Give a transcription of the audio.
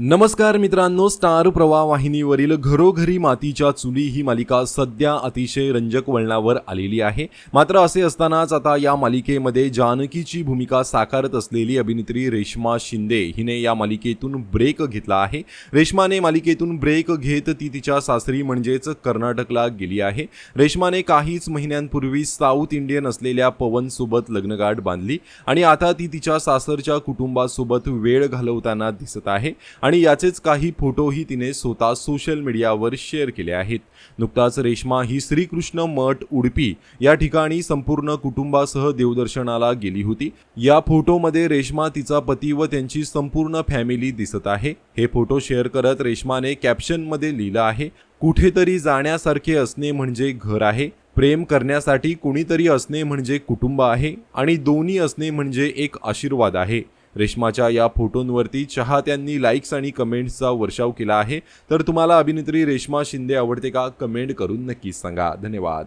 नमस्कार मित्रांनो स्टार प्रवाह वाहिनीवरील घरोघरी मातीच्या चुली ही मालिका सध्या अतिशय रंजक वळणावर आलेली आहे. मात्र असे असतानाच आता या मालिकेमध्ये जानकीची भूमिका साकारत असलेली अभिनेत्री रेश्मा शिंदे हिने या मालिकेतून ब्रेक घेतला आहे. रेश्माने मालिकेतून ब्रेक घेत ती तिच्या सासरी म्हणजेच कर्नाटकला गेली आहे. रेश्माने काहीच महिन्यांपूर्वी साऊथ इंडियन असलेल्या पवनसोबत लग्नगाठ बांधली आणि आता ती तिच्या सासरच्या कुटुंबासोबत वेळ घालवताना दिसत आहे. आणि याचेच काही फोटोही तिने स्वतः सोशल मीडियावर शेअर केले आहेत. नुकताच रेश्मा ही श्रीकृष्ण मठ उडपी या ठिकाणी संपूर्ण कुटुंबासह देवदर्शनाला गेली होती. या फोटोमध्ये रेश्मा तिचा पती व त्यांची संपूर्ण फॅमिली दिसत आहे. हे फोटो शेअर करत रेश्माने कॅप्शनमध्ये लिहिलं आहे कुठेतरी जाण्यासारखे असणे म्हणजे घर आहे. प्रेम करण्यासाठी कुणीतरी असणे म्हणजे कुटुंब आहे. आणि दोन्ही असणे म्हणजे एक आशीर्वाद आहे. रेश्माच्या या फोटोंवरती चाहत्यांनी लाईक्स आणि कमेंट्सचा वर्षाव केला आहे. तर तुम्हाला अभिनेत्री रेश्मा शिंदे आवडते का? कमेंट करून नक्कीच सांगा. धन्यवाद.